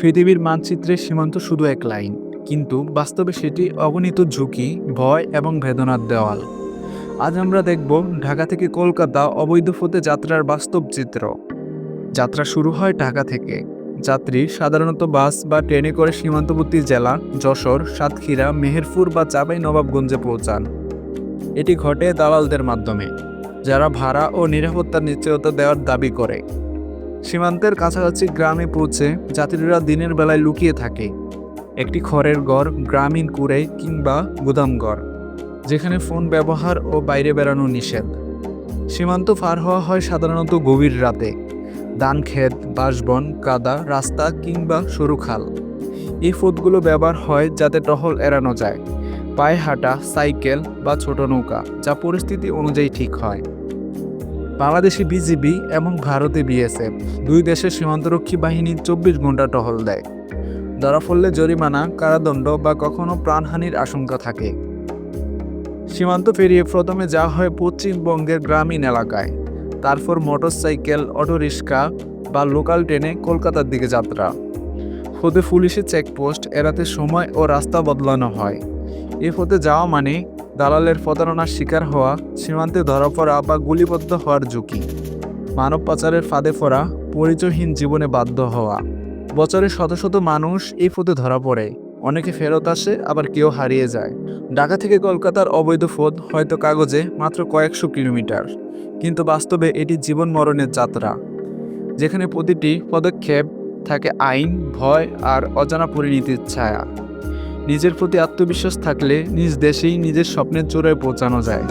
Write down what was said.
পৃথিবীর মানচিত্রে সীমান্ত শুধু এক লাইন, কিন্তু বাস্তবে সেটি অগণিত ঝুঁকি, ভয় এবং বেদনার দেওয়াল। আজ আমরা দেখব ঢাকা থেকে কলকাতা অবৈধ পথে যাত্রার বাস্তব চিত্র। যাত্রা শুরু হয় ঢাকা থেকে। যাত্রী সাধারণত বাস বা ট্রেনে করে সীমান্তবর্তী জেলা, যশোর, সাতক্ষীরা, মেহেরপুর বা চাঁপাই নবাবগঞ্জে পৌঁছান। এটি ঘটে দালালদের মাধ্যমে, যারা ভাড়া ও নিরাপত্তার নিশ্চয়তা দেওয়ার দাবি করে। সীমান্তের কাছাকাছি গ্রামে পৌঁছে যাত্রীরা দিনের বেলায় লুকিয়ে থাকে। একটি খড়ের ঘর গ্রামীণ কুড়ে কিংবা গুদাম গুদামঘর যেখানে ফোন ব্যবহার ও বাইরে বেড়ানো নিষেধ। সীমান্ত পার হওয়া হয় সাধারণত গভীর রাতে। ধান ক্ষেত বাঁশবন, কাদা, রাস্তা কিংবা সরু খাল। এই পথগুলো ব্যবহার হয় যাতে টহল এড়ানো যায়। পায়ে হাঁটা, সাইকেল বা ছোট নৌকা, যা পরিস্থিতি অনুযায়ী ঠিক হয়। বাংলাদেশি বিজিবি এবং ভারতে বিএসএফ দুই দেশের সীমান্তরক্ষী বাহিনী চব্বিশ ঘণ্টা টহল দেয়। ধরা পড়লে জরিমানা, কারাদণ্ড বা কখনো প্রাণহানির আশঙ্কা থাকে। সীমান্ত পেরিয়ে প্রথমে যাওয়া হয় পশ্চিমবঙ্গের গ্রামীণ এলাকায়। তারপর মোটরসাইকেল অটোরিক্সা বা লোকাল ট্রেনে কলকাতার দিকে যাত্রা। হতে পুলিশের চেকপোস্ট এড়াতে সময় ও রাস্তা বদলানো হয়। এ পথে যাওয়া মানে দালালের প্রতারণার শিকার হওয়া, সীমান্তে ধরা পড়া বা গুলিবদ্ধ হওয়ার ঝুঁকি। মানব পাচারের ফাঁদে পড়া, পরিচয়হীন জীবনে বাধ্য হওয়া। বছরে শত শত মানুষ এই পথে ধরা পড়ে। অনেকে ফেরত আসে, আবার কেউ হারিয়ে যায়। ঢাকা থেকে কলকাতার অবৈধ পথ হয়তো কাগজে মাত্র কয়েকশো কিলোমিটার। কিন্তু বাস্তবে এটি জীবন মরণের যাত্রা। যেখানে প্রতিটি পদক্ষেপ থাকে আইন, ভয় আর অজানা পরিণতির ছায়া। নিজের প্রতি আত্মবিশ্বাস থাকলে নিজ দেশেই নিজের স্বপ্নের জোরে পৌঁছানো যায়।